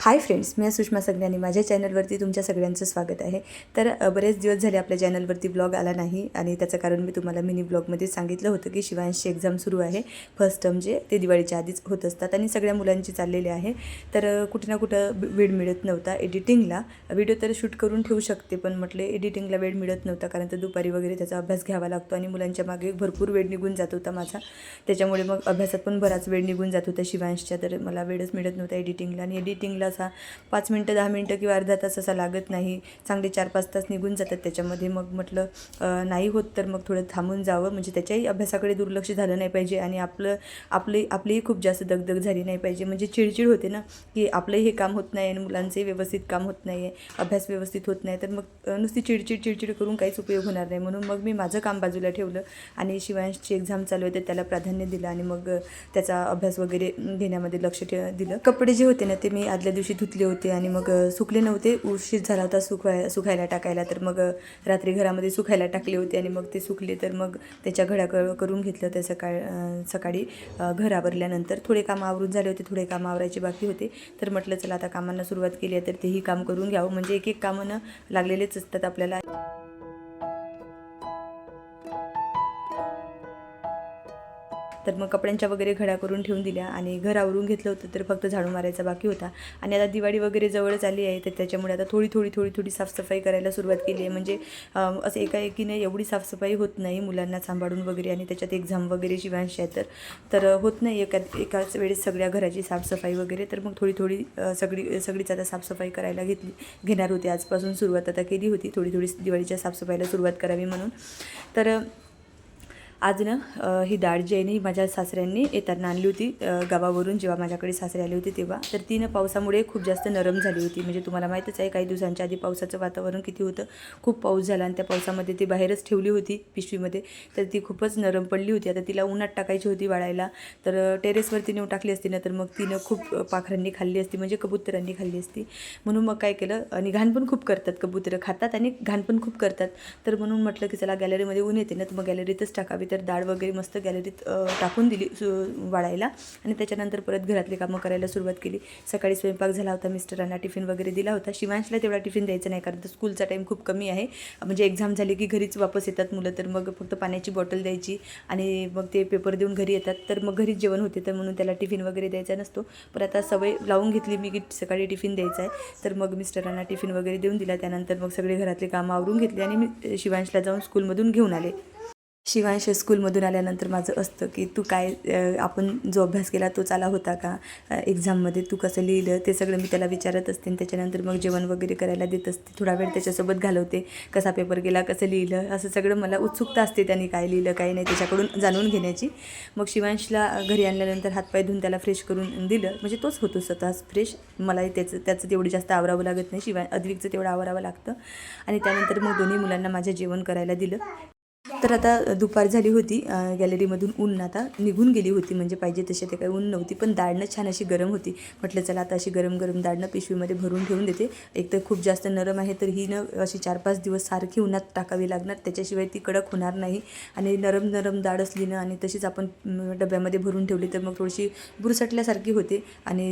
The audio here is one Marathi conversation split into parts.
हाय फ्रेंड्स मी सुषमा सगळ्यांनी माझ्या चॅनलवरती तुमच्या सगळ्यांचं स्वागत आहे. तर बरेच दिवस झाले आपल्या चॅनलवरती ब्लॉग आला नाही आणि त्याचं कारण मी तुम्हाला मिनी ब्लॉगमध्ये सांगितलं होतं की शिवांशची एक्झाम सुरू आहे. फर्स्ट टर्म जे ते दिवाळीच्या आधीच होत असतात आणि सगळ्या मुलांची चाललेली आहे. तर कुठे ना कुठं वेळ मिळत नव्हता एडिटिंगला व्हिडिओ तर शूट करून ठेवू शकते पण म्हटले एडिटिंगला वेळ मिळत नव्हता कारण तर दुपारी वगैरे त्याचा अभ्यास घ्यावा लागतो आणि मुलांच्या मागे भरपूर वेळ निघून जात होता माझा. त्याच्यामुळे मग अभ्यासात पण बराच वेळ निघून जात होता शिवांशच्या तर मला वेळच मिळत नव्हता एडिटिंगला आणि एडिटिंगला असा पाच मिनटं दहा मिनटं किंवा अर्धा तास असा लागत नाही. चांगले चार पाच तास निघून जातात त्याच्यामध्ये. मग म्हटलं नाही होत तर मग थोडं थांबून जावं. म्हणजे त्याच्याही अभ्यासाकडे दुर्लक्ष झालं नाही पाहिजे आणि आपलं आपली आपलीही खूप जास्त दगदग झाली नाही पाहिजे. म्हणजे चिडचिड होते ना की आपलंही हे काम होत नाही आणि मुलांचंही व्यवस्थित काम होत नाही आहे अभ्यास व्यवस्थित होत नाही. तर मग नुसती चिडचिड चिडचिड करून काहीच उपयोग होणार नाही. म्हणून मग मी माझं काम बाजूला ठेवलं आणि शिवांशची एक्झाम चालू होते त्याला प्राधान्य दिलं आणि मग त्याचा अभ्यास वगैरे घेण्यामध्ये लक्ष ठे दिलं. कपडे जे होते ना ते मी आदल्या दिवशी धुतले होते आणि मग सुकले नव्हते. उशीर झाला होता सुकवाय सुकायला टाकायला. तर मग रात्री घरामध्ये सुकायला टाकले होते आणि मग ते सुकले. तर मग त्याच्या घड्या करून घेतलं होतं सकाळ सकाळी घर आवरल्यानंतर. थोडे काम आवरून झाले होते थोडे काम आवरायचे बाकी होते. तर म्हटलं चला आता कामांना सुरुवात केली आहे तर तेही काम करून घ्यावं. म्हणजे एक एक कामं लागलेलेच असतात आपल्याला. तर मग कपड्यांच्या वगैरे घड्या करून ठेवून दिल्या आणि घर आवरून घेतलं होतं तर फक्त झाडू मारायचा बाकी होता. आणि आता दिवाळी वगैरे जवळच आली आहे तर त्याच्यामुळे आता थोडी थोडी थोडी थोडी साफसफाई करायला सुरुवात केली आहे. म्हणजे असं एकाएकीने एवढी साफसफाई होत नाही मुलांना सांभाळून वगैरे आणि त्याच्यात एक्झाम वगैरे शिवांश आहे तर तर होत नाही एका एकाच वेळेस सगळ्या घराची साफसफाई वगैरे. तर मग थोडी थोडी सगळी सगळीच आता साफसफाई करायला घेतली घेणार होती. आजपासून सुरुवात आता केली होती थोडी थोडी दिवाळीच्या साफसफाईला सुरुवात करावी म्हणून. तर आज ना ही डाळ जी आहे ना ही माझ्या सासऱ्यांनी येताना आणली होती गावावरून जेव्हा माझ्याकडे सासरे आले होते तेव्हा. तर ती ना पावसामुळे खूप जास्त नरम झाली होती. म्हणजे तुम्हाला माहीतच आहे काही दिवसांच्या आधी पावसाचं वातावरण किती होतं. खूप पाऊस झाला आणि त्या पावसामध्ये ती बाहेरच ठेवली होती पिशवीमध्ये. तर ती खूपच नरम पडली होती. आता तिला उन्हात टाकायची होती वाळायला. तर टेरेसवरती नेऊन टाकली असती ना तर मग तिनं खूप पाखरांनी खाल्ली असती. म्हणजे कबुतरांनी खाल्ली असती. म्हणून मग काय केलं आणि घाण पण खूप करतात कबुतरं. खातात आणि घाण पण खूप करतात. तर म्हणून म्हटलं की चला गॅलरीमध्ये ऊन येते ना तर मग गॅलरीतच टाकावी. तर डाळ वगैरे मस्त गॅलरीत टाकून दिली सु वाळायला आणि त्याच्यानंतर परत घरातली कामं करायला सुरुवात केली. सकाळी स्वयंपाक झाला होता मिस्टरांना टिफिन वगैरे दिला होता. शिवांशला तेवढा टिफिन द्यायचा नाही कारण तर स्कूलचा टाईम खूप कमी आहे. म्हणजे एक्झाम झाली की घरीच वापस येतात मुलं तर मग फक्त पाण्याची बॉटल द्यायची आणि मग ते पेपर देऊन घरी येतात. तर मग घरीच जेवण होते तर म्हणून त्याला टिफिन वगैरे द्यायचा नसतो. पण आता सवय लावून घेतली मी की सकाळी टिफिन द्यायचा आहे. तर मग मिस्टरांना टिफिन वगैरे देऊन दिला. त्यानंतर मग सगळे घरातले कामं आवरून घेतली आणि मी शिवांशला जाऊन स्कूलमधून घेऊन आले. शिवांश स्कूलमधून आल्यानंतर माझं असतं की तू काय आपण जो अभ्यास केला तोच आला होता का? एक्झाममध्ये तू कसं लिहिलं? ते सगळं मी त्याला विचारत असते. आणि त्याच्यानंतर मग जेवण वगैरे करायला देत असते. थोडा वेळ त्याच्यासोबत घालवते. कसा पेपर गेला कसं लिहिलं? असं सगळं मला उत्सुकता असते त्यांनी काय लिहिलं काय नाही त्याच्याकडून जाणून घेण्याची. मग शिवांशला घरी आणल्यानंतर हातपाय धुवून त्याला फ्रेश करून दिलं. म्हणजे तोच होतो स्वतःच फ्रेश मलाही त्याचं त्याचं तेवढं जास्त आवरावं लागत नाही. शिवाय अद्विकचं तेवढं आवरावं लागतं. आणि त्यानंतर मग दोन्ही मुलांना माझ्या जेवण करायला दिलं. तर आता दुपार झाली होती. गॅलरीमधून ऊन आता निघून गेली होती. म्हणजे पाहिजे तसे ते काही ऊन नव्हती. पण दाडणं छान अशी गरम होती. म्हटलं चला आता अशी गरम गरम दाडणं पिशवीमध्ये भरून ठेवून देते. एक तर खूप जास्त नरम आहे तर ही न अशी चार पाच दिवस सारखी उन्हात टाकावी लागणार. त्याच्याशिवाय ती कडक होणार नाही. आणि नरम नरम दाड असली ना आणि तशीच आपण डब्यामध्ये भरून ठेवली तर मग थोडीशी बुरसटल्यासारखी होते. आणि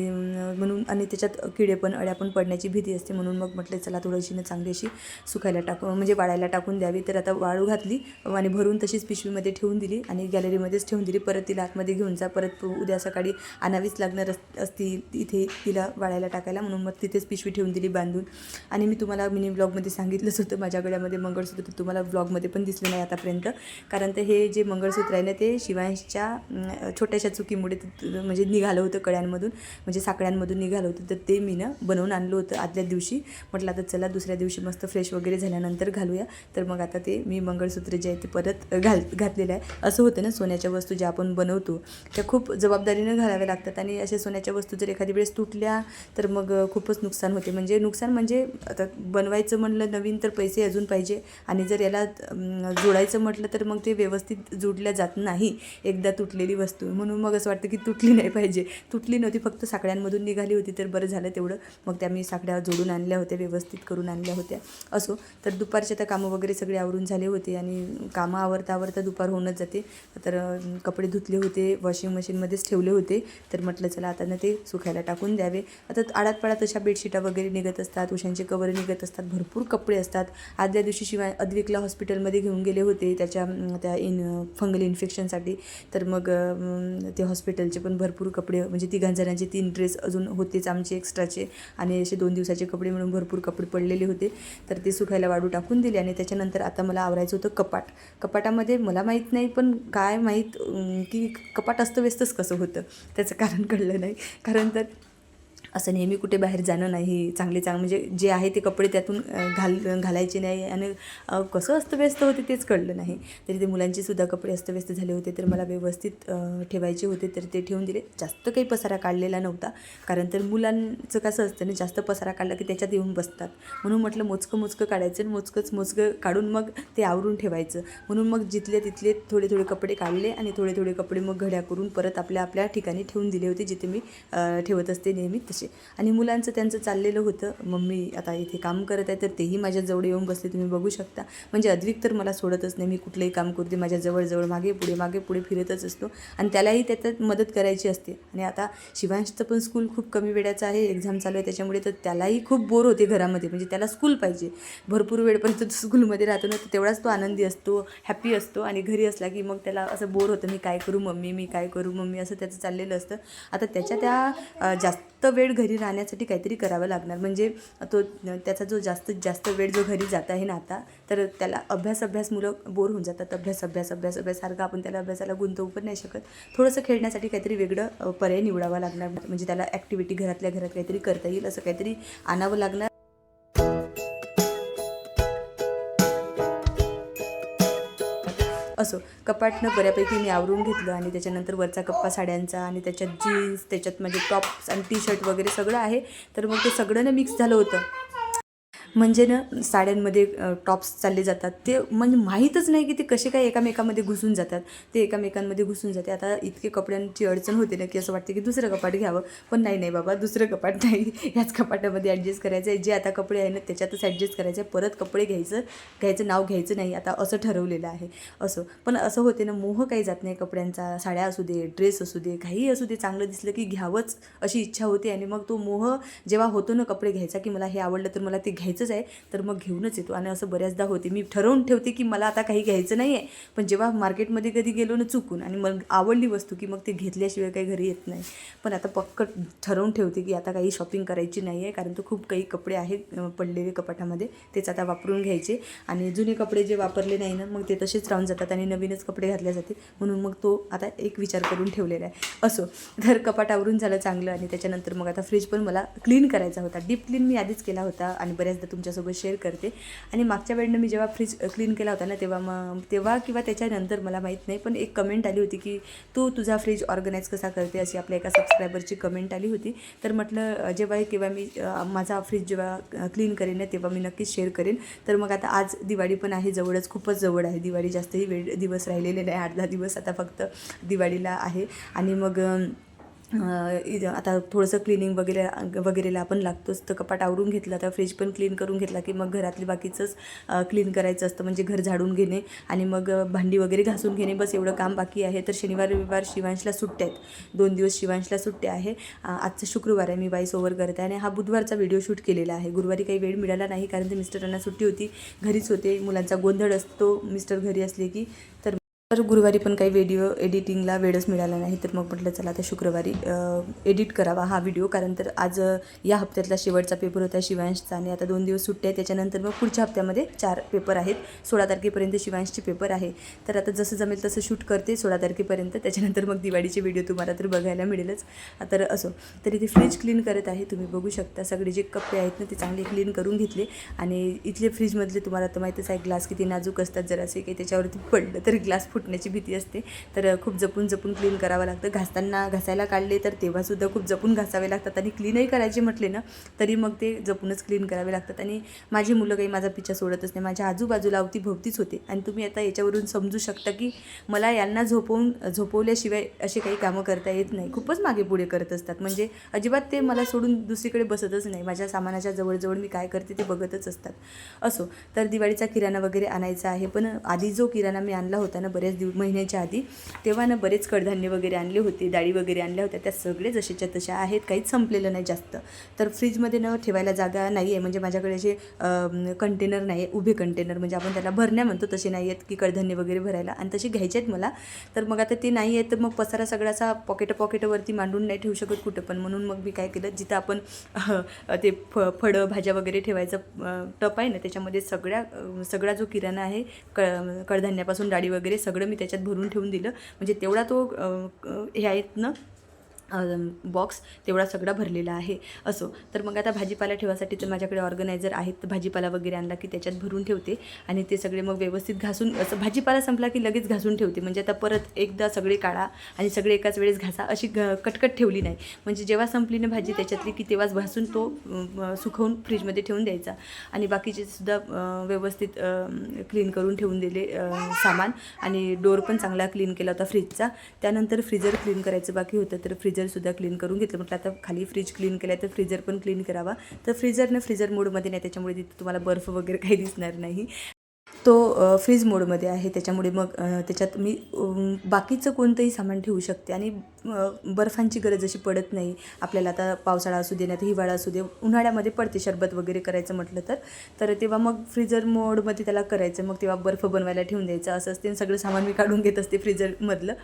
म्हणून आणि त्याच्यात किडे पण अळ्या पण पडण्याची भीती असते. म्हणून मग म्हटलं चला थोडीशी ना चांगली अशी सुकायला टाकू म्हणजे वाळायला टाकून द्यावी. तर आता वाळू घातली. आणि भरून तशीच पिशवीमध्ये ठेवून दिली आणि गॅलरीमध्येच ठेवून दिली. परत तिला आतमध्ये घेऊन जा. परत उद्या सकाळी आणावीच लागणार अस- असतील इथे तिला वाळायला टाकायला म्हणून मग तिथेच पिशवी ठेवून दिली बांधून. आणि मी तुम्हाला मिनी ब्लॉगमध्ये सांगितलंच होतं. माझ्या गळ्यामध्ये मंगळसूत्र तर तुम्हाला ब्लॉगमध्ये पण दिसलं नाही आतापर्यंत. कारण तर हे जे मंगळसूत्र आहे ना ते शिवांशच्या छोट्याशा चुकीमुळे म्हणजे निघालं होतं कळ्यांमधून. म्हणजे साकड्यांमधून निघालं होतं. तर ते मी ना बनवून आणलं होतं आदल्या दिवशी. म्हटलं आता चला दुसऱ्या दिवशी मस्त फ्रेश वगैरे झाल्यानंतर घालूया. तर मग आता ते मी मंगळसूत्र जे आहे ते परत घाल घातलेलं आहे. असं होतं ना सोन्याच्या वस्तू ज्या आपण बनवतो त्या खूप जबाबदारीनं घालाव्या लागतात. आणि अशा सोन्याच्या वस्तू जर एखादी वेळेस तुटल्या तर मग खूपच नुकसान होते. म्हणजे नुकसान म्हणजे आता बनवायचं म्हणलं नवीन तर पैसे अजून पाहिजे. आणि जर याला जोडायचं म्हटलं तर मग ते व्यवस्थित जोडल्या जात नाही. एकदा तुटलेली वस्तू. म्हणून मग असं वाटतं की तुटली नाही पाहिजे. तुटली नव्हती फक्त साकड्यांमधून निघाली होती तर बरं झालं तेवढं. मग त्या मी साकड्या जोडून आणल्या होत्या व्यवस्थित करून आणल्या होत्या. असो. तर दुपारच्या त्या कामं वगैरे सगळे आवरून झाले होते. आणि कामं आवरता आवरता दुपार होऊनच जाते. तर कपडे धुतले होते वॉशिंग मशीनमध्येच ठेवले होते. तर म्हटलं चला आता ना ते सुकायला टाकून द्यावे. आता आडात पाडात अशा बेडशीटा वगैरे निघत असतात उशांचे कवर निघत असतात भरपूर कपडे असतात. आदल्या दिवशी शिवाय अद्विकला हॉस्पिटलमध्ये घेऊन गेले होते त्याच्या त्या इन फंगल इन्फेक्शनसाठी तर मग ते हॉस्पिटलचे पण भरपूर कपडे म्हणजे तिघांजणांचे तीन ड्रेस अजून होतेच आमचे एक्स्ट्राचे आणि असे दोन दिवसाचे कपडे म्हणून भरपूर कपडे पडलेले होते. तर ते सुकायला वाळू टाकून दिले आणि त्याच्यानंतर आता मला आवरायचं होतं कपाट. कपाटामध्ये मला माहीत नाही पण काय माहीत की कपाट अस्तव्यस्तच कसं होतं? त्याचं कारण कळलं नाही. कारण तर असं नेहमी कुठे बाहेर जाणं नाही चांगले चांग म्हणजे जे आहे ते कपडे त्यातून घाल घालायचे नाही आणि कसं अस्तव्यस्त होते तेच कळलं नाही. तरी ते मुलांचेसुद्धा कपडे अस्तव्यस्त झाले होते तर मला व्यवस्थित ठेवायचे होते तर ते ठेवून दिले. जास्त काही पसारा काढलेला नव्हता कारण तर मुलांचं कसं असतं ना जास्त पसारा काढला की त्याच्यात येऊन बसतात. म्हणून म्हटलं मोजकं मोजकं काढायचं आणि मोजकंच मोजकं काढून मग ते आवरून ठेवायचं. म्हणून मग जिथले तिथले थोडे थोडे कपडे काढले आणि थोडे थोडे कपडे मग घड्या करून परत आपल्या आपल्या ठिकाणी ठेवून दिले होते जिथे मी ठेवत असते नेहमी तसे. आणि मुलांचं त्यांचं चाललेलं होतं. मम्मी आता इथे काम करत आहे तर तेही माझ्याजवळ येऊन बसले. तुम्ही बघू शकता. म्हणजे अद्विक तर मला सोडतच नाही. मी कुठलंही काम करते माझ्या जवळजवळ मागे पुढे मागे पुढे फिरतच असतो. आणि त्यालाही त्याच्यात मदत करायची असते. आणि आता शिवांशचं पण स्कूल खूप कमी वेळाचं आहे. एक्झाम चालू आहे त्याच्यामुळे तर त्यालाही खूप बोर होते घरामध्ये. म्हणजे त्याला स्कूल पाहिजे. भरपूर वेळपर्यंत तो स्कूलमध्ये राहतो ना तर तेवढाच तो आनंदी असतो हॅपी असतो. आणि घरी असला की मग त्याला असं बोर होतं मी काय करू मम्मी मी काय करू मम्मी असं त्याचं चाललेलं असतं. आता त्याच्या त्या जास्त वेळ घरी राहण्यासाठी काहीतरी करावं लागणार. म्हणजे तो त्याचा जो जास्तीत जास्त वेळ जो घरी जात आहे ना आता तर त्याला अभ्यास अभ्यास मुलं बोर होऊन जातात. अभ्यास अभ्यास अभ्यास अभ्यास सारखं आपण त्याला अभ्यासाला गुंतवू पण नाही शकत. थोडंसं खेळण्यासाठी काहीतरी वेगळं पर्याय निवडावा लागणार. म्हणजे त्याला ॲक्टिव्हिटी घरातल्या घरात काहीतरी करता येईल असं काहीतरी आणावं लागणार. असो कपाटनं बऱ्यापैकी मी आवरून घेतलं आणि त्याच्यानंतर वरचा कप्पा साड्यांचा आणि त्याच्यात जीन्स त्याच्यात म्हणजे टॉप्स आणि टी शर्ट वगैरे सगळं आहे. तर मग ते सगळं ना मिक्स झालं होतं. म्हणजे ना साड्यांमध्ये टॉप्स चालले जातात. ते म्हणजे माहीतच नाही की ते कसे काय एकामेकामध्ये घुसून जातात. ते एकामेकांमध्ये घुसून जाते आता इतके कपड्यांची अडचण होते ना की असं वाटते की दुसरं कपाट घ्यावं. पण नाही नाही बाबा दुसरं कपाट नाही. याच कपाटामध्ये ॲडजस्ट करायचं आहे जे आता कपडे आहे ना त्याच्यातच ॲडजस्ट करायचं आहे परत कपडे घ्यायचं घ्यायचं नाव घ्यायचं नाही. आता असं ठरवलेलं आहे. असं. पण असं होते ना मोह काही जात नाही कपड्यांचा. साड्या असू दे ड्रेस असू दे काहीही असू दे चांगलं दिसलं की घ्यावंच अशी इच्छा होते. आणि मग तो मोह जेव्हा होतो ना कपडे घ्यायचा की मला हे आवडलं तर मला ते घ्यायचं घ्यायचंच आहे तर मग घेऊनच येतो. आणि असं बऱ्याचदा होते. मी ठरवून ठेवते की मला आता काही घ्यायचं नाही आहे पण जेव्हा मार्केटमध्ये कधी गेलो ना चुकून आणि मग आवडली वस्तू की मग ते घेतल्याशिवाय काही घरी येत नाही. पण आता पक्क ठरवून ठेवते की आता काही शॉपिंग करायची नाही आहे कारण तो खूप काही कपडे आहेत पडलेले कपाटामध्ये. तेच आता वापरून घ्यायचे. आणि जुने कपडे जे वापरले नाही ना मग ते तसेच राहून जातात आणि नवीनच कपडे घातले जाते. म्हणून मग तो आता एक विचार करून ठेवलेला आहे. असो तर कपाट आवरून झालं चांगलं आणि त्याच्यानंतर मग आता फ्रीज पण मला क्लीन करायचा होता. डीप क्लीन मी आधीच केला होता आणि बऱ्याचदा तुमच्यासोबत शेअर करते. आणि मागच्या वेळेनं मी जेव्हा फ्रीज क्लीन केला होता ना तेव्हा मग तेव्हा किंवा त्याच्यानंतर मला माहीत नाही पण एक कमेंट आली होती की तू तुझा फ्रीज ऑर्गनाईज कसा करते? अशी आपल्या एका सबस्क्रायबरची कमेंट आली होती. तर म्हटलं जेव्हा किंवा मी माझा फ्रीज जेव्हा क्लीन करेन ना तेव्हा मी नक्कीच शेअर करेन. तर मग आता आज दिवाळी पण आहे जवळच खूपच जवळ आहे. दिवाळी जास्तही वेळ दिवस राहिलेले नाही आठ दहा दिवस आता फक्त दिवाळीला आहे. आणि मग आता थोडंसं क्लिनिंग वगैरे वगैरेला आपण लागतोच. तर कपाट आवरून घेतला तर फ्रीज पण क्लीन करून घेतला की मग घरातली बाकीचंच क्लीन करायचं असतं. म्हणजे घर झाडून घेणे आणि मग भांडी वगैरे घासून घेणे. बस एवढं काम बाकी आहे. तर शनिवार रविवार शिवांशला सुट्ट्या आहेत. दोन दिवस शिवांशला सुट्ट्या आहे. आजचा आजचं शुक्रवार आहे. मी वाईस ओव्हर करते. आणि हा बुधवारचा व्हिडिओ शूट केलेला आहे. गुरुवारी काही वेळ मिळाला नाही कारण ते मिस्टरांना सुट्टी होती. घरीच होते. मुलांचा गोंधळ असतो. मिस्टर घरी असले की तर तर गुरुवारी पण काही व्हिडिओ एडिटिंगला वेळच मिळाला नाही. तर मग म्हटलं चला आता शुक्रवारी एडिट करावा हा व्हिडिओ कारण तर आज या हप्त्यातला शेवटचा पेपर होता शिवांशचा आणि आता दोन दिवस सुट्टी आहे त्याच्यानंतर मग पुढच्या हप्त्यामध्ये चार पेपर आहेत. सोळा तारखेपर्यंत शिवांशचे पेपर आहे. तर आता जसं जमेल तसं शूट करते सोळा तारखेपर्यंत. त्याच्यानंतर मग दिवाळीचे व्हिडिओ तुम्हाला तर बघायला मिळेलच. तर असो. तर इथे फ्रीज क्लीन करत आहे. तुम्ही बघू शकता सगळे जे कप्पे आहेत ना ते चांगले क्लीन करून घेतले. आणि इथले फ्रीजमधले तुम्हाला तर माहीतच आहे ग्लास किती नाजूक असतात. जरासे काही त्याच्यावरती पडलं तर ग्लास फुटण्याची भीती असते. तर खूप जपून जपून क्लीन करावं लागतं. घासताना घासायला काढले तर तेव्हासुद्धा खूप जपून घासावे लागतात आणि क्लीनही करायचे म्हटले ना तरी मग ते जपूनच क्लीन करावे लागतात. आणि माझी मुलं काही माझा पिच्छा सोडतच नाही. माझ्या आजूबाजूला अवतीभोवतीच होते. आणि तुम्ही आता याच्यावरून समजू शकता की मला यांना झोपवून झोपवल्याशिवाय असे काही कामं करता येत नाही. खूपच मागे पुढे करत असतात. म्हणजे अजिबात ते मला सोडून दुसरीकडे बसतच नाही. माझ्या सामानाच्या जवळजवळ मी काय करते ते बघतच असतात. असो तर दिवाळीचा किराणा वगैरे आणायचा आहे. पण आधी जो किराणा मी आणला होता ना बरे बऱ्याच दिव महिन्याच्या आधी तेव्हा ना बरेच कडधान्य वगैरे आणले होते डाळी वगैरे आणल्या होत्या त्या सगळे जशाच्या तशा आहेत काहीच संपलेलं नाही जास्त. तर फ्रीजमध्ये न ठेवायला जागा नाही आहे म्हणजे माझ्याकडे असे कंटेनर नाही आहे उभे कंटेनर म्हणजे आपण त्याला भरण्या म्हणतो तसे नाही आहेत की कडधान्य वगैरे भरायला आणि तसे घ्यायचे आहेत मला. तर मग आता ते नाही आहेत तर मग पसारा सगळ्याचा पॉकेट पॉकेटवरती मांडून नाही ठेवू शकत कुठं पण. म्हणून मग मी काय केलं जिथं आपण ते फ फळं भाज्या वगैरे ठेवायचं टप आहे ना त्याच्यामध्ये सगळ्या सगळा जो किराणा आहे क कडधान्यापासून डाळी वगैरे सगळं मी त्याच्यात भरून ठेवून दिलं. म्हणजे तेवढा तो ह्या हे आहेत ना बॉक्स तेवढा सगळा भरलेला आहे. असो तर मग आता भाजीपाला ठेवासाठी तर माझ्याकडे ऑर्गनायझर आहेत. तर भाजीपाला वगैरे आणला की त्याच्यात भरून ठेवते. आणि ते सगळे मग व्यवस्थित घासून असं भाजीपाला संपला की लगेच घासून ठेवते. म्हणजे आता परत एकदा सगळे काढा आणि सगळे एकाच वेळेस घासा. अशी घ कटकट ठेवली नाही. म्हणजे जेव्हा संपली ना भाजी त्याच्यातली की तेव्हाच घासून तो सुकवून फ्रीजमध्ये ठेवून द्यायचा. आणि बाकीचे सुद्धा व्यवस्थित क्लीन करून ठेवून दिले सामान. आणि डोर पण चांगला क्लीन केला होता फ्रीजचा त्यानंतर फ्रीजर क्लीन करायचं बाकी होतं. तर फ्रीज फ्रीजरसुद्धा क्लीन करून घेतलं. म्हटलं आता खाली फ्रीज क्लीन केलं तर फ्रीजर पण क्लीन करावा. तर फ्रीजरनं फ्रीजर मोडमध्ये नाही त्याच्यामुळे तिथे तुम्हाला बर्फ वगैरे काही दिसणार नाही. तो फ्रीज मोडमध्ये आहे. त्याच्यामुळे मग त्याच्यात मी बाकीचं कोणतंही सामान ठेवू शकते. आणि बर्फांची गरज अशी पडत नाही. आपल्याला आता पावसाळा असू दे नाही तर हिवाळा असू दे उन्हाळ्यामध्ये पडते शरबत वगैरे करायचं म्हटलं तर. तर तेव्हा मग फ्रीजर मोडमध्ये त्याला करायचं मग तेव्हा बर्फ बनवायला ठेवून द्यायचं. असं असते सगळं सामान मी काढून घेत असते फ्रीजरमधलं.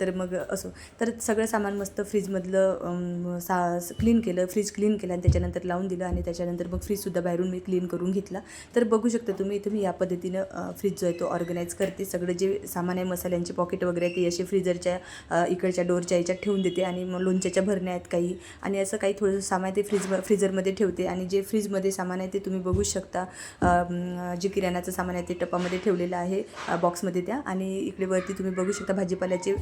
तर मग असो. तर सगळं सामान मस्त फ्रीजमधलं सा क्लीन केलं फ्रीज क्लीन केलं आणि त्याच्यानंतर लावून दिलं आणि त्याच्यानंतर मग फ्रीजसुद्धा बाहेरून मी क्लीन करून घेतला. तर बघू शकता तुम्ही इथं मी या पद्धतीनं फ्रीज जो आहे तो ऑर्गनाईज करते. सगळं जे सामान आहे मसाल्यांचे पॉकेट वगैरे आहे ते असे फ्रीजरच्या इकडच्या डोरच्या याच्यात ठेवून देते आणि मग लोणच्याच्या भरण्या आहेत काही. आणि असं काही थोडंसं सामान आहे ते फ्रीज फ्रीजरमध्ये ठेवते. आणि जे फ्रीजमध्ये सामान आहे ते तुम्ही बघू शकता. जे किराण्याचं सामान आहे ते टपामध्ये ठेवलेलं आहे बॉक्समध्ये त्या. आणि इकडे वरती तुम्ही बघू शकता भाजीपाल्याचे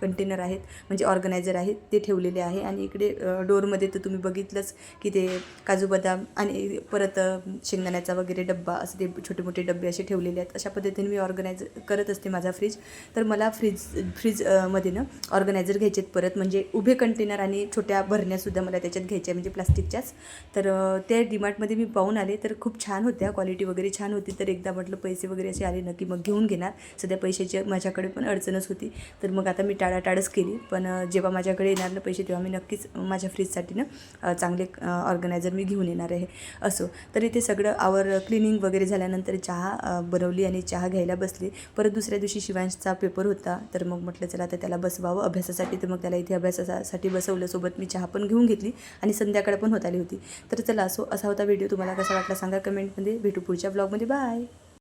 कंटेनर आहेत म्हणजे ऑर्गनायझर आहेत ते ठेवलेले आहे. आणि इकडे डोअरमध्ये डोरमध्ये तर तुम्ही बघितलंच की ते काजू बदाम आणि परत शेंगदाण्याचा वगैरे डब्बा असे ते छोटे मोठे डबे असे ठेवलेले आहेत. अशा पद्धतीने मी ऑर्गनायझ करत असते माझा फ्रीज तर मला फ्रीज फ्रीजमध्ये ना ऑर्गनायझर घ्यायचे आहेत परत म्हणजे उभे कंटेनर आणि छोट्या भरण्यासुद्धा मला त्याच्यात घ्यायच्या म्हणजे प्लास्टिकच्याच. तर त्या डिमार्टमध्ये मी पाहून आले तर खूप छान होत्या क्वालिटी वगैरे छान होती. तर एकदा म्हटलं पैसे वगैरे असे आले नक्की की मग घेऊन घेणार. सध्या पैशाची माझ्याकडे पण अडचणच होती. तर मग आता मी टाळाटाळच केली. पण जेव्हा माझ्याकडे येणार ना पैसे तेव्हा मी नक्कीच माझ्या फ्रीजसाठी ना चांगले ऑर्गनायझर मी घेऊन येणार आहे. असो. तर इथे सगळं आवर क्लिनिंग वगैरे झाल्यानंतर चहा बनवली आणि चहा घ्यायला बसली. परत दुसऱ्या दिवशी शिवांशचा पेपर होता. तर मग म्हटलं चला आता त्याला बसवावं अभ्यासाचा अभ्यासासाठी तर मग त्याला इथे अभ्यासासाठी बसवलं सोबत मी चहा पण घेऊन घेतली आणि संध्याकाळ पण होत आली होती. तर चला असो असा होता व्हिडिओ. तुम्हाला कसा वाटला सांगा कमेंटमध्ये. भेटू पुढच्या ब्लॉगमध्ये. बाय!